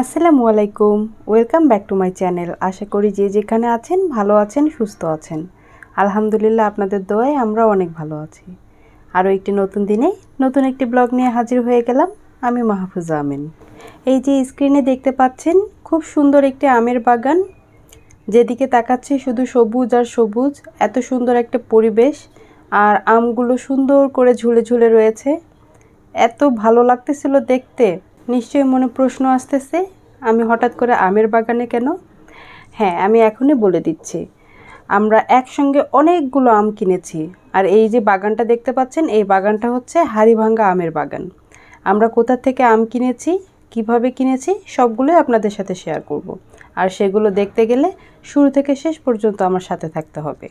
আসসালামু আলাইকুম। Welcome back to my channel আশা করি যে যেখানে আছেন, ভালো আছেন, সুস্থ আছেন। আলহামদুলিল্লাহ, আপনাদের দোয়ায় আমরা অনেক ভালো আছি। আরও একটি নতুন দিনে নতুন একটি ব্লগ নিয়ে হাজির হয়ে গেলাম আমি মাহফুজা আমিন। এই যে স্ক্রিনে দেখতে পাচ্ছেন, খুব সুন্দর একটি আমের বাগান। যেদিকে তাকাচ্ছে শুধু সবুজ আর সবুজ, এত সুন্দর একটা পরিবেশ। আর আমগুলো সুন্দর করে ঝুলে ঝুলে রয়েছে। এত ভালো লাগতেছিল দেখতে। নিশ্চয়ই মনে প্রশ্ন আসতেছে। আমি হঠাৎ করে আমের বাগানে কেন? হ্যাঁ আমি এখনই বলে দিচ্ছি। আমরা একসঙ্গে অনেকগুলো আম কিনেছি। আর এই যে বাগানটা দেখতে পাচ্ছেন, এই বাগানটা হচ্ছে হাড়িভাঙ্গা আমের বাগান। আমরা কোথা থেকে আম কিনেছি, কীভাবে কিনেছি, সবগুলোই আপনাদের সাথে শেয়ার করব। আর সেগুলো দেখতে গেলে শুরু থেকে শেষ পর্যন্ত আমার সাথে থাকতে হবে।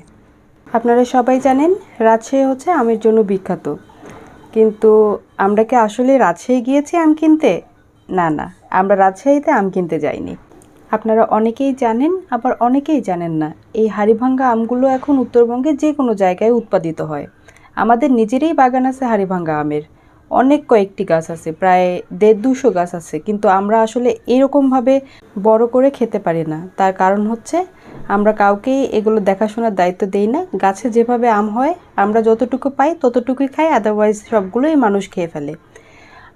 আপনারা সবাই জানেন, রাজশাহী হচ্ছে আমের জন্য বিখ্যাত। কিন্তু আমরা কি আসলে রাজশাহী গিয়েছি আম কিনতে? না না, আমরা রাজশাহীতে আম কিনতে যাইনি। আপনারা অনেকেই জানেন, আবার অনেকেই জানেন না, এই হাড়িভাঙ্গা আমগুলো এখন উত্তরবঙ্গে যে কোনো জায়গায় উৎপাদিত হয়। আমাদের নিজেরই বাগান আছে হাড়িভাঙ্গা আমের। অনেক কয়েকটি গাছ আছে, প্রায় দেড় দুশো গাছ আছে, কিন্তু আমরা আসলে এরকমভাবে বড় করে খেতে পারি না। তার কারণ হচ্ছে আমরা কাউকেই এগুলো দেখাশোনার দায়িত্ব দেই না। গাছে যেভাবে আম হয়, আমরা যতটুকু পাই ততটুকুই খাই আদারওয়াইজ সবগুলোই মানুষ খেয়ে ফেলে।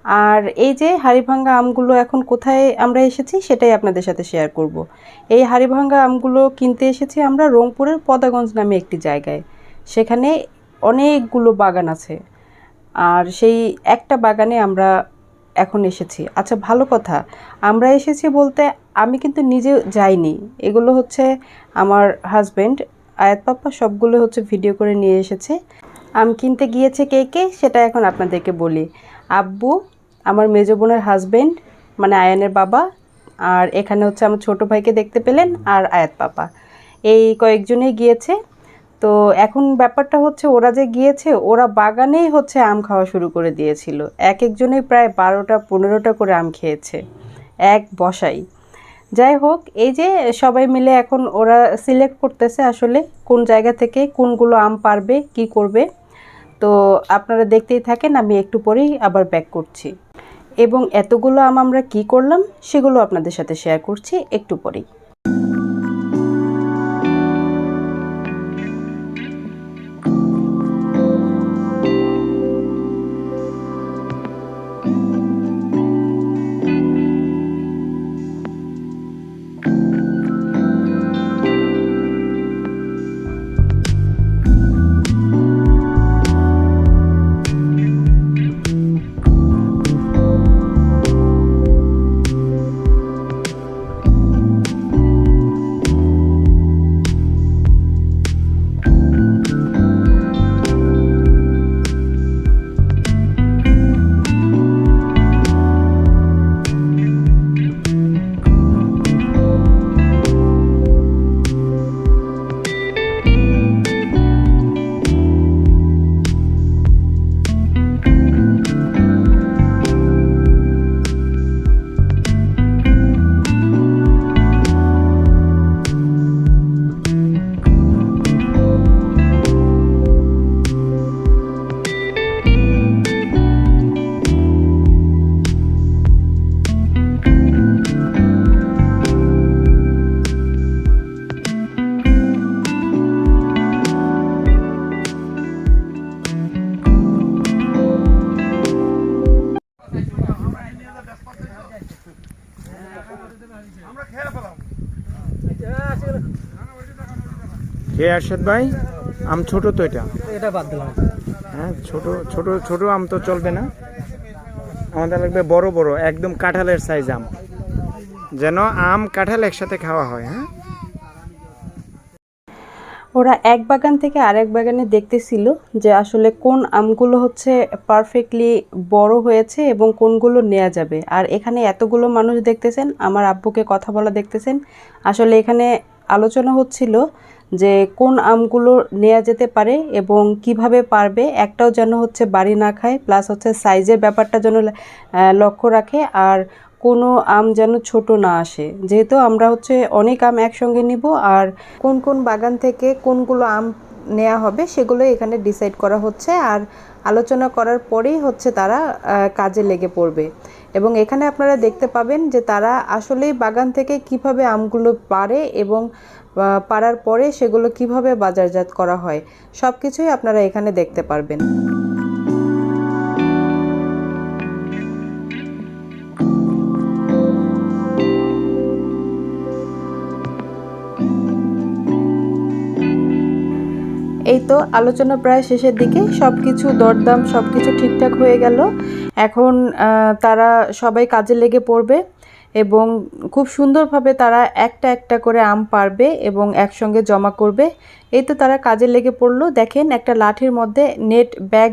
আর এই যে হাড়িভাঙ্গা আমগুলো এখন কোথায় আমরা এসেছি, সেটাই আপনাদের সাথে শেয়ার করব। এই হাড়িভাঙ্গা আমগুলো কিনতে এসেছি আমরা রংপুরের পদাগঞ্জ নামে একটি জায়গায়। সেখানে অনেকগুলো বাগান আছে। আর সেই একটা বাগানে আমরা এখন এসেছি। আচ্ছা ভালো কথা। আমরা এসেছি বলতে আমি কিন্তু নিজে যাইনি। এগুলো হচ্ছে আমার হাজব্যান্ড আয়াত পাপ্পা, সবগুলো হচ্ছে ভিডিও করে নিয়ে এসেছে। আম কিনতে গিয়েছে কে কে, সেটা এখন আপনাদেরকে বলি। আব্বু, আমার মেজো বোনের হাজব্যান্ড মানে আয়ানের বাবা, আর এখানে হচ্ছে আমার ছোট ভাইকে দেখতে পেলেন, আর আয়াত পাপা এই কয়েকজনেই গিয়েছে। তো এখন ব্যাপারটা হচ্ছে, ওরা যে গিয়েছে, ওরা বাগানেই হচ্ছে আম খাওয়া শুরু করে দিয়েছিল। এক একজনেই প্রায় বারোটা, পনেরোটা করে আম খেয়েছে। এক বসাই। যাই হোক, এই যে সবাই মিলে এখন ওরা সিলেক্ট করতেছে আসলে কোন জায়গা থেকে কোনগুলো আম পারবে, কি করবে। তো আপনারা দেখতেই থাকেন, আমি একটু পরেই আবার ব্যাক করছি। এবং এতগুলো আম আমরা কি করলাম, সেগুলো আপনাদের সাথে শেয়ার করছি একটু পরেই। কে আরশাদ ভাই আম ছোট তো এটা? এটা বাদ দিলাম। হ্যাঁ ছোট ছোট ছোট আম তো চলবে না। আমাদের লাগবে বড় বড় একদম কাঁঠালের সাইজ আম। যেন আম কাঁঠাল একসাথে খাওয়া হয় হ্যাঁ? ওরা এক বাগান থেকে আরেক বাগানে দেখতেছিল যে আসলে কোন আমগুলো হচ্ছে পারফেক্টলি বড় হয়েছে এবং কোনগুলো নেওয়া যাবে। আর এখানে এতগুলো মানুষ দেখতেছেন আমার আব্বুকে কথা বলা দেখতেছেন। আসলে এখানে আলোচনা হচ্ছিল যে কোন আমগুলো নেওয়া যেতে পারে এবং কীভাবে পারবে, একটাও যেন হচ্ছে বাড়ি না খায়, প্লাস হচ্ছে সাইজের ব্যাপারটা যেন লক্ষ্য রাখে আর কোনো আম যেন ছোট না আসে। যেহেতু আমরা হচ্ছে অনেক আম একসঙ্গে নিব আর কোন কোন বাগান থেকে কোনগুলো আম নেওয়া হবে সেগুলো এখানে ডিসাইড করা হচ্ছে আর আলোচনা করার পরেই হচ্ছে তারা কাজে লেগে পড়বে। এবং এখানে আপনারা দেখতে পাবেন যে তারা আসলেই বাগান থেকে কীভাবে আমগুলো পারে এবং পারার পরে সেগুলো কীভাবে বাজারজাত করা হয় সব কিছুই আপনারা এখানে দেখতে পারবেন। এই তো আলোচনা প্রায় শেষের দিকে সব কিছু দরদাম সব কিছু ঠিকঠাক হয়ে গেল। এখন তারা সবাই কাজে লেগে পড়বে। এবং খুব সুন্দরভাবে তারা একটা একটা করে আম পারবে এবং একসঙ্গে জমা করবে। এই তো তারা কাজে লেগে পড়ল। দেখেন, একটা লাঠির মধ্যে নেট ব্যাগ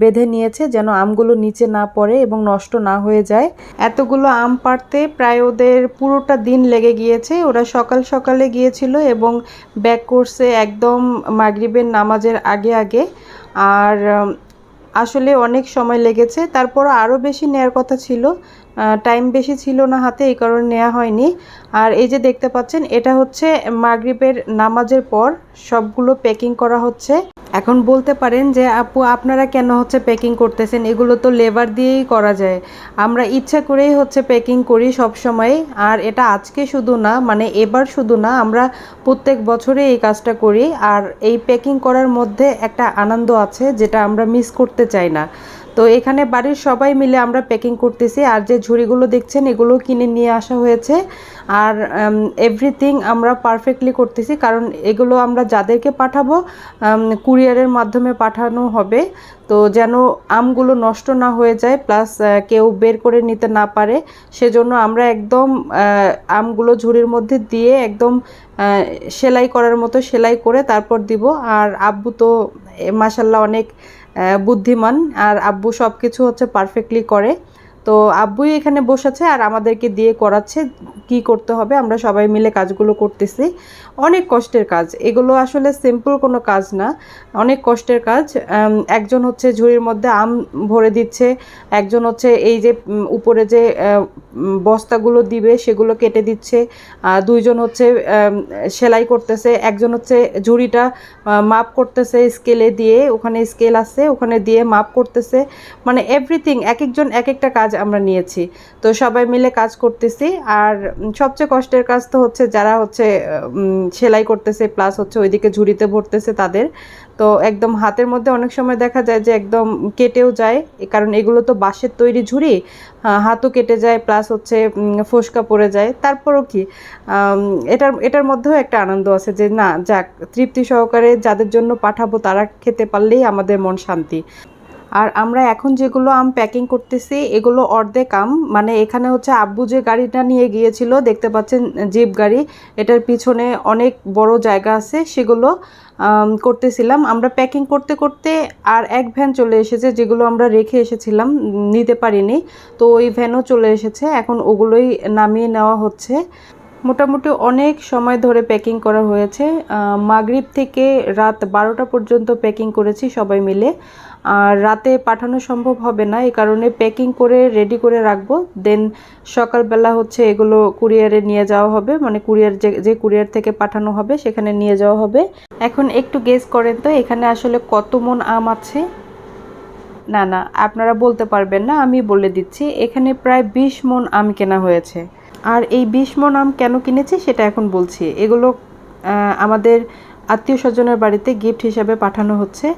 বেঁধে নিয়েছে যেন আমগুলো নিচে না পড়ে এবং নষ্ট না হয়ে যায়। এতগুলো আম পাড়তে প্রায় ওদের পুরোটা দিন লেগে গিয়েছে। ওরা সকাল সকালে গিয়েছিল এবং ব্যাক করছে একদম মাগরিবের নামাজের আগে আগে। আর আসলে অনেক সময় লেগেছে। তারপর আরও বেশি নেয়ার কথা ছিল। টাইম বেশি ছিল না হাতে, এই কারণে নেওয়া হয়নি। আর এই যে দেখতে পাচ্ছেন, এটা হচ্ছে মাগরিবের নামাজের পর সবগুলো প্যাকিং করা হচ্ছে। এখন বলতে পারেন যে, আপু, আপনারা কেন হচ্ছে প্যাকিং করতেছেন? এগুলো তো লেবার দিয়েই করা যায়। আমরা ইচ্ছা করেই হচ্ছে প্যাকিং করি সব সময় আর এটা আজকে শুধু না মানে এবার শুধু না, আমরা প্রত্যেক বছরে এই কাজটা করি। আর এই প্যাকিং করার মধ্যে একটা আনন্দ আছে, যেটা আমরা মিস করতে চাই না। তো এখানে বাড়ির সবাই মিলে আমরা প্যাকিং করতেছি। আর যে ঝুড়িগুলো দেখছেন, এগুলো কিনে নিয়ে আসা হয়েছে। আর এভরিথিং আমরা পারফেক্টলি করতেছি। কারণ এগুলো আমরা যাদেরকে পাঠাবো কুরিয়ারের মাধ্যমে পাঠানো হবে। তো যেন আমগুলো নষ্ট না হয়ে যায় প্লাস কেউ বের করে নিতে না পারে। সেজন্য আমরা একদম আমগুলো ঝুড়ির মধ্যে দিয়ে একদম সেলাই করার মতো সেলাই করে তারপর দিব। আর আব্বু তো মাসাল্লাহ অনেক বুদ্ধিমান আর আব্বু সব কিছু হচ্ছে পারফেক্টলি করে। তো আব্বুই এখানে বসেছে আর আমাদেরকে দিয়ে করাচ্ছে কি করতে হবে, আমরা সবাই মিলে কাজগুলো করতেছি। অনেক কষ্টের কাজ, এগুলো আসলে সিম্পল কোনো কাজ না, অনেক কষ্টের কাজ। একজন হচ্ছে ঝুড়ির মধ্যে আম ভরে দিচ্ছে, একজন হচ্ছে এই যে উপরে যে বস্তাগুলো দিবে, সেগুলো কেটে দিচ্ছে। দুইজন হচ্ছে সেলাই করতেছে। একজন হচ্ছে ঝুড়িটা মাপ করতেছে স্কেলে দিয়ে। ওখানে স্কেল আছে, ওখানে দিয়ে মাপ করতেছে। মানে এভরিথিং এক একজন এক একটা কাজ আমরা নিয়েছি। তো সবাই মিলে কাজ করতেছি। আর সবচেয়ে কষ্টের কাজ তো হচ্ছে যারা হচ্ছে সেলাই করতেছে প্লাস হচ্ছে ওইদিকে ঝুড়িতে ভরতেছে তাদের। তো একদম হাতের মধ্যে অনেক সময় দেখা যায় যে একদম কেটেও যায় কারণ এগুলো তো বাঁশের তৈরি ঝুড়ি হাতও কেটে যায়, প্লাস হচ্ছে ফোসকা পড়ে যায়। তারপরও কি এটার এটার মধ্যেও একটা আনন্দ আছে যে না, যাক, তৃপ্তি সহকারে যাদের জন্য পাঠাবো তারা খেতে পারলেই আমাদের মন শান্তি। আর আমরা এখন যেগুলো আম প্যাকিং করতেছি, এগুলো অর্ধেক আম মানে এখানে হচ্ছে আব্বু যে গাড়িটা নিয়ে গিয়েছিল, দেখতে পাচ্ছেন, জিপ গাড়ি, এটার পিছনে অনেক বড় জায়গা আছে, সেগুলো করতেছিলাম। আমরা প্যাকিং করতে করতে আর এক ভ্যান চলে এসেছে, যেগুলো আমরা রেখে এসেছিলাম, নিতে পারিনি। তো ওই ভ্যানও চলে এসেছে, এখন ওগুলোই নামিয়ে নেওয়া হচ্ছে। মোটামুটি অনেক সময় ধরে প্যাকিং করা হয়েছে। মাগরিব থেকে রাত বারোটা পর্যন্ত প্যাকিং করেছি সবাই মিলে। আর রাতে পাঠানো সম্ভব হবে না, এই কারণে প্যাকিং করে রেডি করে রাখব। দেন সকালবেলা হচ্ছে এগুলো কুরিয়ারে নিয়ে যাওয়া হবে মানে কুরিয়ার যে যে কুরিয়ার থেকে পাঠানো হবে সেখানে নিয়ে যাওয়া হবে। এখন একটু গেস করেন তো, এখানে আসলে কত মন আম আছে? না না, আপনারা বলতে পারবেন না, আমি বলে দিচ্ছি, এখানে প্রায় বিশ মন আম কেনা হয়েছে। আর এই বিশ মন আম কেন কিনেছি সেটা এখন বলছি। এগুলো আমাদের আত্মীয় স্বজনের বাড়িতে গিফট হিসাবে পাঠানো হচ্ছে।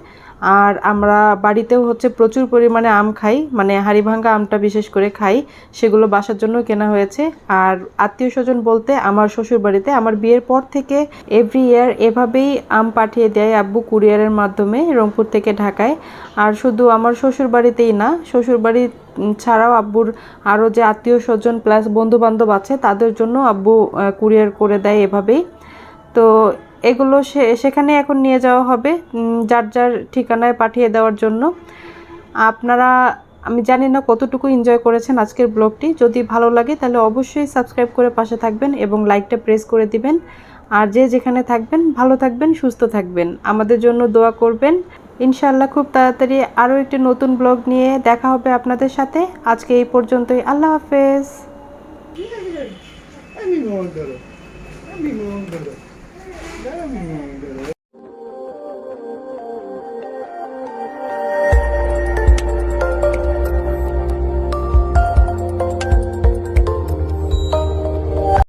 আর আমরা বাড়িতেও হচ্ছে প্রচুর পরিমাণে আম খাই মানে হাড়িভাঙ্গা আমটা বিশেষ করে খাই, সেগুলো বাসার জন্য কেনা হয়েছে। আর আত্মীয় স্বজন বলতে আমার শ্বশুর বাড়িতে আমার বিয়ের পর থেকে এভরি ইয়ার এভাবেই আম পাঠিয়ে দেয় আব্বু কুরিয়ারের মাধ্যমে রংপুর থেকে ঢাকায়। আর শুধু আমার শ্বশুর বাড়িতেই না শ্বশুর বাড়ি ছাড়াও আব্বুর আরও যে আত্মীয় স্বজন প্লাস বন্ধু বান্ধব আছে, তাদের জন্য আব্বু কুরিয়ার করে দেয় এভাবেই। তো এগুলো সে সেখানে এখন নিয়ে যাওয়া হবে যার যার ঠিকানায় পাঠিয়ে দেওয়ার জন্য। আপনারা, আমি জানি না কতটুকু এনজয় করেছেন আজকের ব্লগটি যদি ভালো লাগে তাহলে অবশ্যই সাবস্ক্রাইব করে পাশে থাকবেন এবং লাইকটা প্রেস করে দিবেন। আর যে যেখানে থাকবেন, ভালো থাকবেন, সুস্থ থাকবেন। আমাদের জন্য দোয়া করবেন। ইনশাআল্লাহ খুব তাড়াতাড়ি আরও একটি নতুন ব্লগ নিয়ে দেখা হবে আপনাদের সাথে। আজকে এই পর্যন্তই। আল্লাহ হাফেজ। আমি